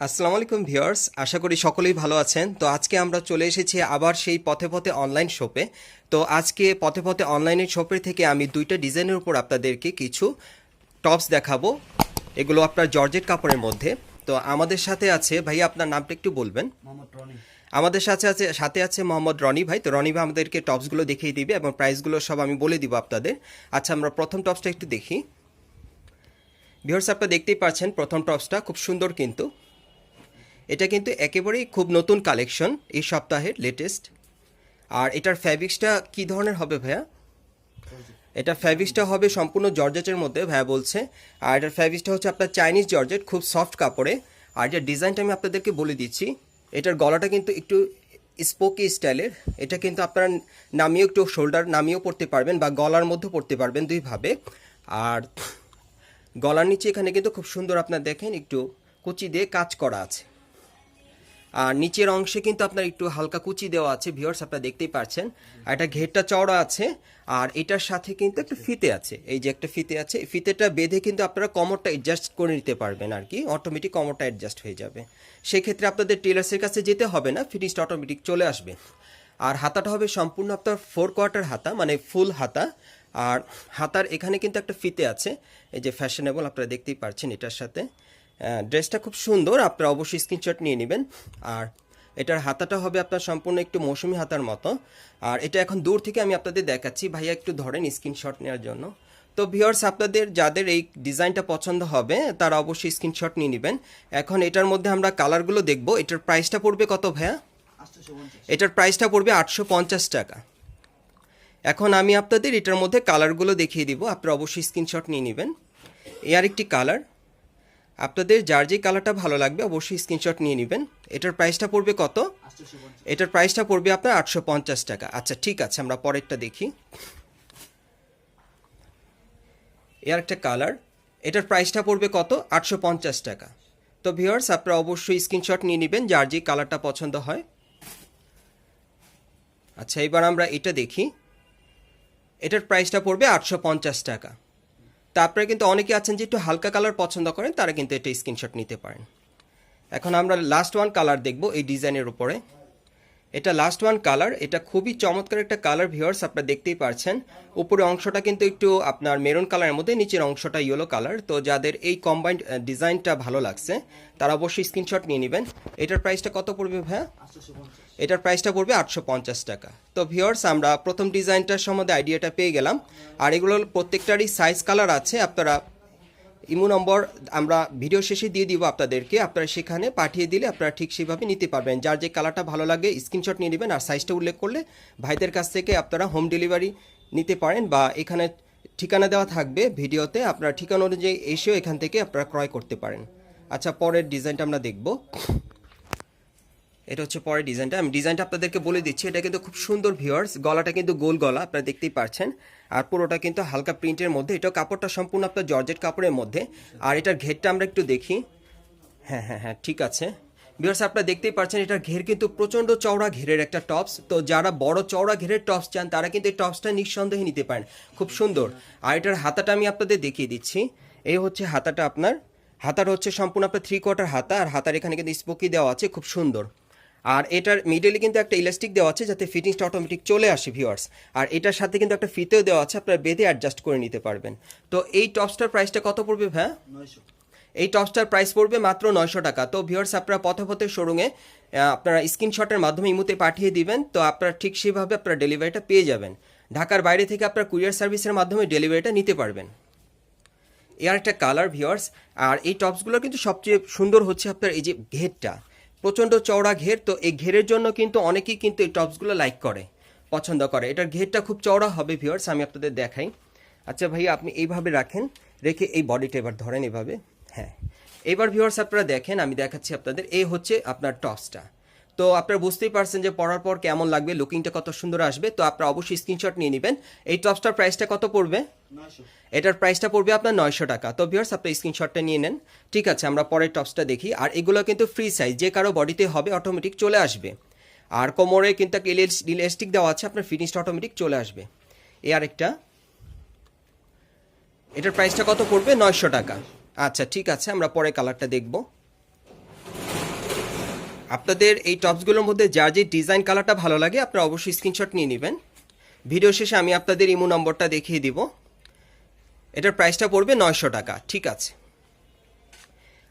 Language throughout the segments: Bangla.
আসসালামু আলাইকুম ভিউয়ার্স আশা করি সকলেই ভালো আছেন। তো আজকে আমরা চলে এসেছি আবার সেই পথে পথে অনলাইন শপে তো আজকে পথে পথে অনলাইনের শপের থেকে আমি দুইটা ডিজাইনের উপর আপনাদেরকে কিছু টপস দেখাবো। এগুলো আপনার জর্জেট কাপড়ের মধ্যে। তো আমাদের সাথে আছে ভাই আপনার নামটা একটু বলবেন? আমাদের সাথে আছে সাথে আছে মোহাম্মদ রনি ভাই। তো রনি ভাই আমাদেরকে টপসগুলো দেখিয়ে দিবে এবং প্রাইসগুলো সব আমি বলে দিব আপনাদের। আচ্ছা আমরা প্রথম টপসটা একটু দেখি। ভিউয়ার্স আপনারা দেখতেই পাচ্ছেন প্রথম টপসটা খুব সুন্দর কিন্তু। এটা কিন্তু একেবারেই খুব নতুন কালেকশন এই সপ্তাহের লেটেস্ট আর এটার ফ্যাব্রিক্সটা কি ধরনের হবে ভাইয়া? এটা ফ্যাব্রিক্সটা হবে সম্পূর্ণ জর্জেটের মধ্যে ভাইয়া বলছে। আর এটার ফ্যাব্রিক্সটা হচ্ছে আপনার চাইনিজ জর্জেট, খুব সফট কাপড়ে। আর এটার ডিজাইনটা আমি আপনাদেরকে বলে দিচ্ছি। এটার গলাটা কিন্তু একটু স্পোকি স্টাইলের এটা কিন্তু আপনারা নামিয়েও একটু শোল্ডার নামিয়েও পড়তে পারবেন বা গলার মধ্যে পড়তে পারবেন দুইভাবে। আর গলার নিচে এখানে কিন্তু খুব সুন্দর আপনার দেখেন একটু কুচি দিয়ে কাজ করা আছে। আর নিচের অংশে কিন্তু আপনার একটু হালকা কুচি দেওয়া আছে ভিউয়ার্স আপনারা দেখতেই পাচ্ছেন আর এটা ঘেরটা চওড়া আছে, আর এটার সাথে কিন্তু একটা ফিতে আছে। এই যে একটা ফিতে আছে, এই ফিতেটা বেঁধে কিন্তু আপনারা কমরটা অ্যাডজাস্ট করে নিতে পারবেন আর কি অটোমেটিক কমরটা অ্যাডজাস্ট হয়ে যাবে। সেক্ষেত্রে আপনাদের টেলার্সের কাছে যেতে হবে না ফিটিংসটা অটোমেটিক চলে আসবে। আর হাতাটা হবে সম্পূর্ণ আপনার ফোর কোয়ার্টার হাতা মানে ফুল হাতা। আর হাতার এখানে কিন্তু একটা ফিতে আছে, এই যে ফ্যাশনেবল আপনারা দেখতেই পাচ্ছেন এটার সাথে। ড্রেসটা খুব সুন্দর আপনারা অবশ্যই স্ক্রিনশট নিয়ে নেবেন। আর এটার হাতাটা হবে আপনার সম্পূর্ণ একটু মৌসুমি হাতার মতো। আর এটা এখন দূর থেকে আমি আপনাদের দেখাচ্ছি ভাইয়া একটু ধরেন স্ক্রিনশট নেওয়ার জন্য। তো ভিওর্স আপনাদের যাদের এই ডিজাইনটা পছন্দ হবে তারা অবশ্যই স্ক্রিনশট নিয়ে নেবেন। এখন এটার মধ্যে আমরা কালারগুলো দেখব। এটার প্রাইসটা পড়বে কত ভাইয়া? এটার প্রাইসটা পড়বে আটশো পঞ্চাশ টাকা। এখন আমি আপনাদের এটার মধ্যে কালারগুলো দেখিয়ে দিব। আপনারা অবশ্যই স্ক্রিনশট নিয়ে নেবেন। এ আরেকটি কালার আপনাদের যার যে কালারটা ভালো লাগবে অবশ্যই স্ক্রিনশট নিয়ে নেবেন। এটার প্রাইসটা পড়বে কত? এটার প্রাইসটা পড়বে আপনার আটশো পঞ্চাশ টাকা। আচ্ছা ঠিক আছে, আমরা পরেরটা দেখি। এ আরেকটা কালার। এটার প্রাইসটা পড়বে কত? আটশো পঞ্চাশ টাকা। তো ভিউয়ার্স আপনারা অবশ্যই স্ক্রিনশট নিয়ে নেবেন যার যে কালারটা পছন্দ হয়। আচ্ছা এবার আমরা এটা দেখি। এটার প্রাইসটা পড়বে আটশো পঞ্চাশ টাকা। তা আপনারা কিন্তু অনেকে আছেন যে একটু হালকা কালার পছন্দ করেন, তারা কিন্তু এটা স্ক্রিনশট নিতে পারেন। এখন আমরা লাস্ট ওয়ান কালার দেখব এই ডিজাইনের উপরে। এটা লাস্ট ওয়ান কালার এটা খুবই চমৎকার একটা কালার ভিউয়ার্স আপনারা দেখতেই পারছেন। উপরে অংশটা কিন্তু একটু আপনার মেরুন কালারের মধ্যে, নিচের অংশটা ইয়েলো কালার তো যাদের এই কম্বাইন্ড ডিজাইনটা ভালো লাগছে, তারা অবশ্যই স্ক্রিনশট নিয়ে নেবেন। এটার প্রাইসটা কত পড়বে ভাইয়া? এটার প্রাইসটা পড়বে আটশো পঞ্চাশ টাকা। তো ভিওর্স আমরা প্রথম ডিজাইনটার সম্বন্ধে আইডিয়াটা পেয়ে গেলাম। আর এগুলোর প্রত্যেকটারই সাইজ কালার আছে, আপনারা ইমো নম্বর আমরা ভিডিও শেষে দিয়ে দিব আপনাদেরকে। আপনারা সেখানে পাঠিয়ে দিলে আপনারা ঠিক সেভাবে নিতে পারবেন। যার যে কালারটা ভালো লাগে স্ক্রিনশট নিয়ে নেবেন আর সাইজটা উল্লেখ করলে ভাইদের কাছ থেকে আপনারা হোম ডেলিভারি নিতে পারেন বা এখানে ঠিকানা দেওয়া থাকবে ভিডিওতে। আপনারা ঠিকানা অনুযায়ী এসেও এখান থেকে আপনারা ক্রয় করতে পারেন। আচ্ছা পরের ডিজাইনটা আমরা দেখব। এটা হচ্ছে পরের ডিজাইনটা আমি ডিজাইনটা আপনাদেরকে বলে দিচ্ছি, এটা কিন্তু খুব সুন্দর ভিউয়ার্স গলাটা কিন্তু গোল গলা, আপনারা দেখতেই পাচ্ছেন আর পুরোটা কিন্তু হালকা প্রিন্টের মধ্যে। এটা কাপড়টা সম্পূর্ণ আপনার জর্জেট কাপড়ের মধ্যে। আর এটার ঘেরটা আমরা একটু দেখি। হ্যাঁ হ্যাঁ হ্যাঁ ঠিক আছে। ভিউয়ার্স আপনারা দেখতেই পাচ্ছেন এটার ঘের কিন্তু প্রচণ্ড চওড়া ঘেরের একটা টপস তো যারা বড় চওড়া ঘেরের টপস চান, তারা কিন্তু এই টপসটা নিঃসন্দেহে নিতে পারেন। খুব সুন্দর। আর এটার হাতাটা আমি আপনাদের দেখিয়ে দিচ্ছি। এই হচ্ছে হাতাটা আপনার। হাতার হচ্ছে সম্পূর্ণ আপনার থ্রি কোয়ার্টার হাতা। আর হাতার এখানে কিন্তু স্পোকি দেওয়া আছে। খুব সুন্দর। আর এটার মিডলে কিন্তু একটা ইলাস্টিক দেওয়া আছে যাতে ফিটিংসটা অটোমেটিক চলে আসে ভিউয়ার্স আর এটার সাথে কিন্তু একটা ফিতেও দেওয়া আছে আপনারা বেঁধে অ্যাডজাস্ট করে নিতে পারবেন। তো এই টপসটার প্রাইসটা কত পড়বে নয়শো। এই টপসটার প্রাইস পড়বে মাত্র নয়শো টাকা। তো ভিউয়ার্স আপনারা পথে পথে শোরুমে আপনারা স্ক্রিনশটের মাধ্যমে ইমুতে পাঠিয়ে দিবেন তো আপনারা ঠিক সেভাবে আপনারা ডেলিভারিটা পেয়ে যাবেন। ঢাকার বাইরে থেকে আপনারা কুরিয়ার সার্ভিসের মাধ্যমে ডেলিভারিটা নিতে পারবেন। এর একটা কালার ভিউয়ার্স আর এই টপসগুলো কিন্তু সবচেয়ে সুন্দর হচ্ছে আপনার এই যে ঘেরটা প্রচণ্ড চওড়া ঘের, তো এই ঘেরের জন্য কিন্তু অনেকেই কিন্তু এই টপসগুলো লাইক করে, পছন্দ করে। এটার ঘেরটা খুব চওড়া হবে ভিওর্স আমি আপনাদের দেখাই। আচ্ছা ভাই আপনি এইভাবে রাখেন, রেখে এই বডিটা এবার ধরেন এভাবে। হ্যাঁ। এবার ভিওর্স আপনারা দেখেন, আমি দেখাচ্ছি আপনাদের, এই হচ্ছে আপনার টপসটা। তো আপনারা বুঝতেই পারছেন যে পরার পর কেমন লাগবে লুকিংটা কত সুন্দর আসবে। তো আপনারা অবশ্যই স্ক্রিনশট নিয়ে নেবেন। এই টপসটার প্রাইসটা কত পড়বে? এটার প্রাইসটা পড়বে আপনার নয়শো টাকা। তো ভিউয়ার্স আপনি স্ক্রিনশটটা নিয়ে নেন। ঠিক আছে আমরা পরের টপসটা দেখি। আর এগুলো কিন্তু ফ্রি সাইজ যে কারও বডিতে হবে অটোমেটিক চলে আসবে। আর কোমরে কিন্তু একটা ইলাস্টিক দেওয়া আছে আপনার ফিনিশড অটোমেটিক চলে আসবে। এ আরেকটা। এটার প্রাইসটা কত পড়বে? নয়শো টাকা। আচ্ছা ঠিক আছে আমরা পরে কালারটা দেখব। আপনাদের এই টপসগুলোর মধ্যে যার যে ডিজাইন কালারটা ভালো লাগে, আপনারা অবশ্যই স্ক্রিনশট নিয়ে নেবেন। ভিডিও শেষে আমি আপনাদের ইমো নম্বরটা দেখিয়ে দিব। এটার প্রাইসটা পড়বে নয়শো টাকা, ঠিক আছে?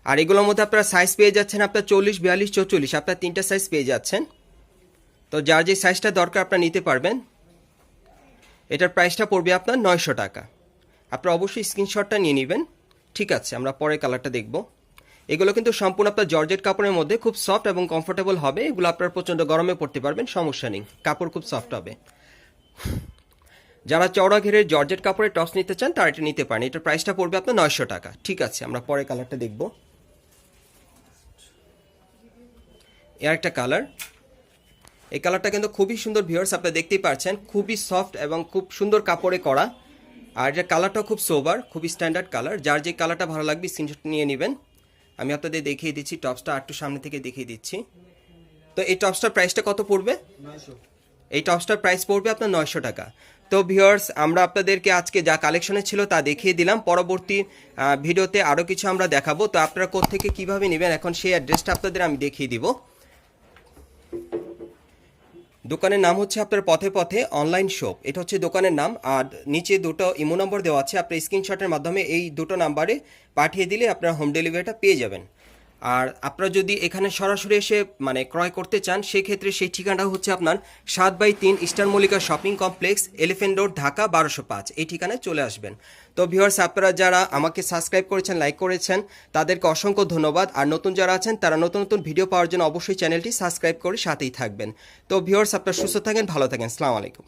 আর এগুলোর মধ্যে আপনারা সাইজ পেয়ে যাচ্ছেন আপনার চল্লিশ, বিয়াল্লিশ, চৌচল্লিশ, আপনার তিনটা সাইজ পেয়ে যাচ্ছেন। তো যার যে সাইজটা দরকার আপনারা নিতে পারবেন। এটার প্রাইসটা পড়বে আপনার নয়শো টাকা। আপনারা অবশ্যই স্ক্রিনশটটা নিয়ে নেবেন, ঠিক আছে? আমরা পরের কালারটা দেখব। এগুলো কিন্তু সম্পূর্ণ আপনার জর্জেট কাপড়ের মধ্যে খুব সফট এবং কমফোর্টেবল হবে। এগুলো আপনার প্রচণ্ড গরমে পড়তে পারবেন, সমস্যা নেই। কাপড় খুব সফট হবে। যারা চওড়া ঘেরের জর্জেট কাপড়ের টপস নিতে চান, তারা এটা নিতে পারেন। এটার প্রাইসটা পড়বে আপনার নয়শো টাকা। ঠিক আছে, আমরা পরের কালারটা দেখব। এর একটা কালার এই কালারটা কিন্তু খুবই সুন্দর ভিউয়ার্স আপনারা দেখতেই পাচ্ছেন খুবই সফট এবং খুব সুন্দর কাপড়ে করা। আর এটার কালারটাও খুব সোবার খুবই স্ট্যান্ডার্ড কালার যার যে কালারটা ভালো লাগবে স্ক্রিনশট নিয়ে নেবেন। আমি আপনাদের দেখিয়ে দিচ্ছি টপসটা একটু সামনে থেকে দেখিয়ে দিচ্ছি। তো এই টপসটার প্রাইসটা কত পড়বে? এই টপসটার প্রাইস পড়বে আপনার নয়শো টাকা। তো ভিউয়ার্স আমরা আপনাদেরকে আজকে যা কালেকশনে ছিল তা দেখিয়ে দিলাম। পরবর্তী ভিডিওতে আরও কিছু আমরা দেখাবো। তো আপনারা কোত্থেকে কীভাবে নেবেন, এখন সেই অ্যাড্রেসটা আপনাদের আমি দেখিয়ে দিব। দোকানের নাম হচ্ছে আপনার পথে পথে অনলাইন শপ। এটা হচ্ছে দোকানের নাম। আর নিচে দুটো ইমো নম্বর দেওয়া আছে। আপনার স্ক্রিনশটের মাধ্যমে এই দুটো নাম্বারে পাঠিয়ে দিলে আপনার হোম ডেলিভারিটা পেয়ে যাবেন। আর আপনারা যদি এখানে সরাসরি এসে মানে ক্রয় করতে চান, সেক্ষেত্রে সেই ঠিকানাটা হচ্ছে আপনার সাত বাই তিন Eastern Mallika Shopping Complex, Elephant Road, Dhaka, বারোশো পাঁচ। এই ঠিকানায় চলে আসবেন। তো ভিউয়ার্স, আপনারা যারা আমাকে সাবস্ক্রাইব করেছেন, লাইক করেছেন, তাদেরকে অসংখ্য ধন্যবাদ। আর নতুন যারা আছেন, তারা নতুন নতুন ভিডিও পাওয়ার জন্য অবশ্যই চ্যানেলটি সাবস্ক্রাইব করে সাথেই থাকবেন। তো ভিউয়ার্স, আপনারা সুস্থ থাকেন, ভালো থাকেন। আলাইকুম।